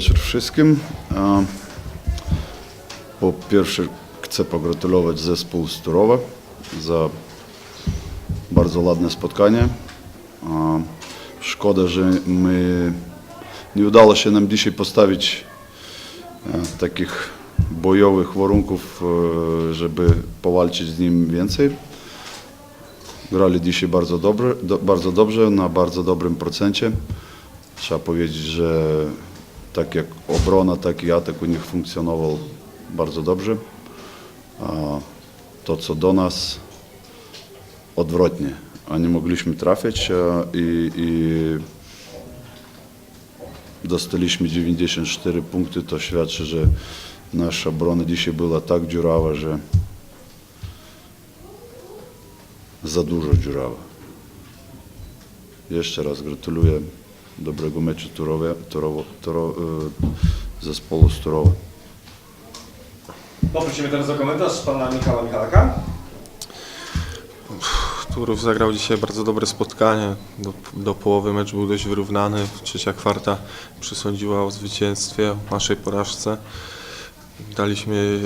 wszystkim. A, Po pierwsze chcę pogratulować zespół z Turowa za bardzo ładne spotkanie. Szkoda, że my nie udało się nam dzisiaj postawić e, takich bojowych warunków, e, żeby powalczyć z nim więcej. Grali dzisiaj bardzo, dobre, do, bardzo dobrze, na bardzo dobrym procencie. Trzeba powiedzieć, że tak jak obrona, tak i atak u nich funkcjonował bardzo dobrze. A to, co do nas, odwrotnie. A nie mogliśmy trafiać i, i dostaliśmy 94 punkty. To świadczy, że nasza obrona dzisiaj była tak dziurawa, że za dużo dziurawa. Jeszcze raz gratuluję dobrego meczu Turowie, Turowo, Turo, y, zespołu z Turowa. Poprosimy teraz o komentarz pana Michała Michalaka. Turów zagrał dzisiaj bardzo dobre spotkanie. Do, do połowy mecz był dość wyrównany. Trzecia kwarta przysądziła o zwycięstwie, o naszej porażce. Daliśmy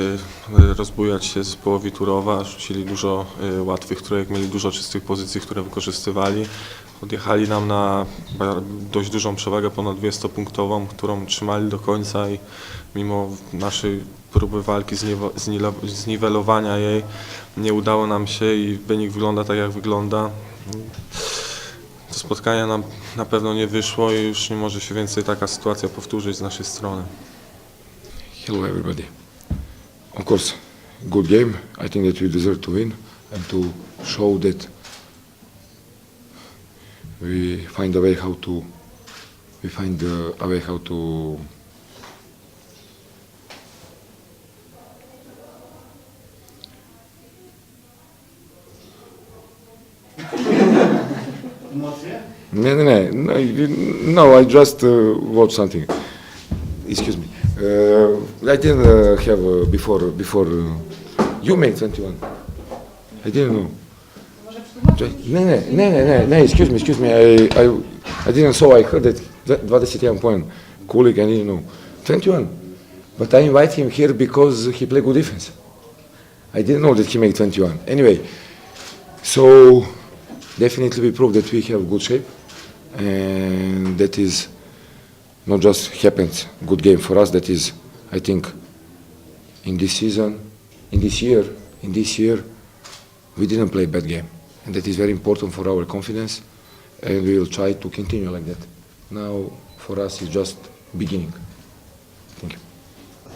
e, rozbujać się zespołowi Turowa, rzucili dużo e, łatwych trójek, mieli dużo czystych pozycji, które wykorzystywali. Odjechali nam na dość dużą przewagę, ponad 200-punktową, którą trzymali do końca i mimo naszej próby walki, zniwelowania jej, nie udało nam się i wynik wygląda tak, jak wygląda. To spotkanie nam na pewno nie wyszło i już nie może się więcej taka sytuacja powtórzyć z naszej strony. Hello, everybody. Of course, good game. I think that we deserve to win and to show that we find a way how to we find a way how to No, no, no, no, no. I just uh, watched something. Excuse me. Uh, I didn't uh, have uh, before. Before uh, you made 21. I didn't know. Just- No, no, no, no, no. Excuse me, excuse me. I, I, I didn't saw. I heard that 21 point. Kulik, I didn't know. 21. But I invite him here because he play good defense. I didn't know that he made 21. Anyway, so definitely we prove that we have good shape, and that is not just happens good game for us. That is, I think, in this season, in this year, in this year, we didn't play bad game, and that is very important for our confidence, and we will try to continue like that. Now, for us, it's just beginning.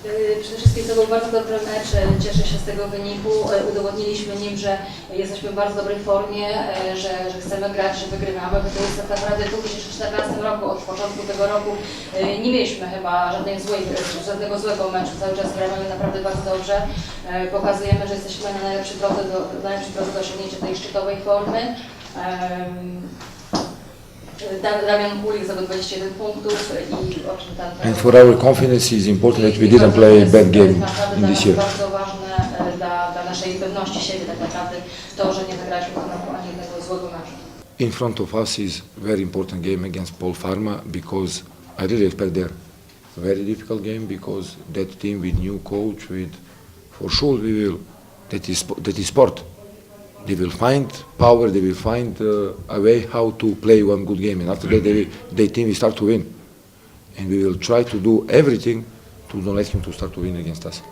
Y, Przede wszystkim to był bardzo dobry mecz, y, cieszę się z tego wyniku. Y, Udowodniliśmy nim, że jesteśmy w bardzo dobrej formie, że, że chcemy grać, że wygrywamy, bo to jest tak naprawdę w 2014 roku, od początku tego roku nie mieliśmy chyba żadnej złej, żadnego złego meczu, cały czas gramy naprawdę bardzo dobrze. Pokazujemy, że jesteśmy na najlepszej drodze do, na najlepszej drodze do osiągnięcia tej szczytowej formy. Damian Kulik zdobył 21 punktów i o czym tam... And for our confidence, it's important that we didn't play a bad game in this year. Bardzo ważne e, dla, dla naszej pewności siebie tak naprawdę to, że nie zagraliśmy znowu ani jednego złego meczu. In front of us is very important game against Paul Pharma because I really expect there very difficult game because that team with new coach with for sure we will that is that is sport. They will find power. They will find uh, a way how to play one good game, and after that they will, team will start to win, and we will try to do everything to don't let him to start to win against us.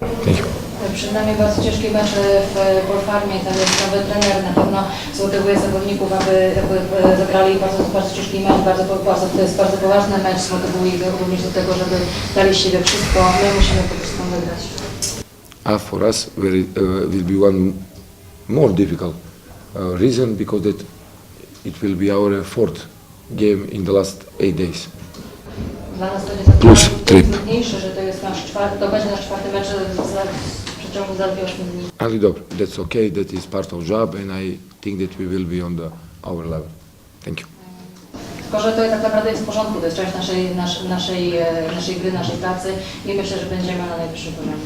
Thank you. Przed nami bardzo ciężkie mecze w Polfarmie, tam jest nowy trener, na pewno zmotywuje zawodników, aby, aby e, zagrali bardzo, bardzo ciężki mecz, bardzo, bardzo, to jest bardzo poważny mecz, zmotywuje ich również do tego, żeby dali z siebie wszystko, my musimy po prostu wygrać. Uh, for us, very, uh, will be one more difficult uh, reason because that it will be our fourth game in the last eight days. Dla nas to będzie Plus tryb. że to jest nasz czwarty, to będzie nasz czwarty mecz za, w przeciągu zaledwie 8 dni. Ali dobro, that's okay, that is part of job and I think that we will be on the, our level. Thank you. Tylko, że to tak naprawdę jest w porządku, to jest część naszej, nasz, naszej, e, naszej gry, naszej pracy i myślę, że będziemy na najwyższym poziomie.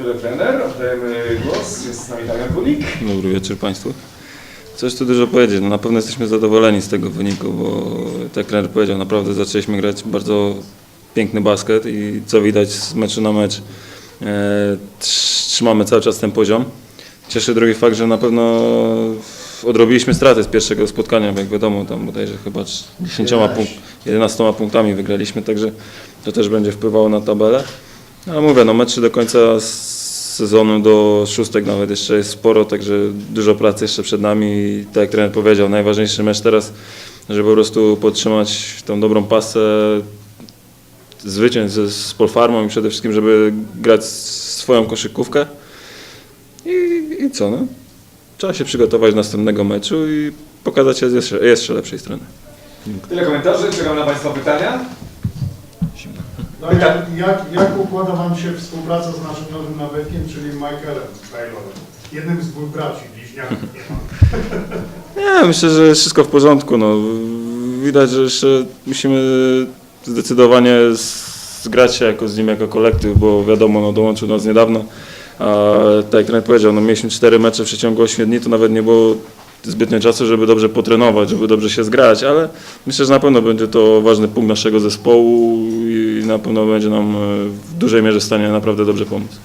Tyle trener, oddajemy głos, jest z nami Damian Kulik. Dobry wieczór Państwu. Coś tu dużo powiedzieć. No, na pewno jesteśmy zadowoleni z tego wyniku, bo tak jak trener powiedział, naprawdę zaczęliśmy grać bardzo piękny basket i co widać z meczu na mecz, e, trz- trzymamy cały czas ten poziom. Cieszy drugi fakt, że na pewno odrobiliśmy straty z pierwszego spotkania, jak wiadomo, tam bodajże chyba 10 punkt, 11 punktami wygraliśmy, także to też będzie wpływało na tabelę. Ale mówię, no meczy do końca sezonu, do szóstek nawet jeszcze jest sporo, także dużo pracy jeszcze przed nami i tak jak trener powiedział, najważniejszy mecz teraz, żeby po prostu podtrzymać tą dobrą pasę zwycięstw z, z Polfarmą i przede wszystkim, żeby grać swoją koszykówkę. I, I co, no? Trzeba się przygotować do następnego meczu i pokazać się z jeszcze, jeszcze lepszej strony. Tyle komentarzy, czekam na Państwa pytania. No, jak, jak, układa Wam się współpraca z naszym nowym nawetkiem, czyli Michaelem Taylorem? Jednym z dwóch braci, bliźniaków nie. Nie, myślę, że jest wszystko w porządku. No. Widać, że jeszcze musimy zdecydowanie zgrać się jako z nim jako kolektyw, bo wiadomo, no, dołączył do nas niedawno. A tak jak trener powiedział, no, mieliśmy cztery mecze w przeciągu 8 dni, to nawet nie było zbytnio czasu, żeby dobrze potrenować, żeby dobrze się zgrać, ale myślę, że na pewno będzie to ważny punkt naszego zespołu i na pewno będzie nam e, w dużej mierze w stanie naprawdę dobrze pomóc.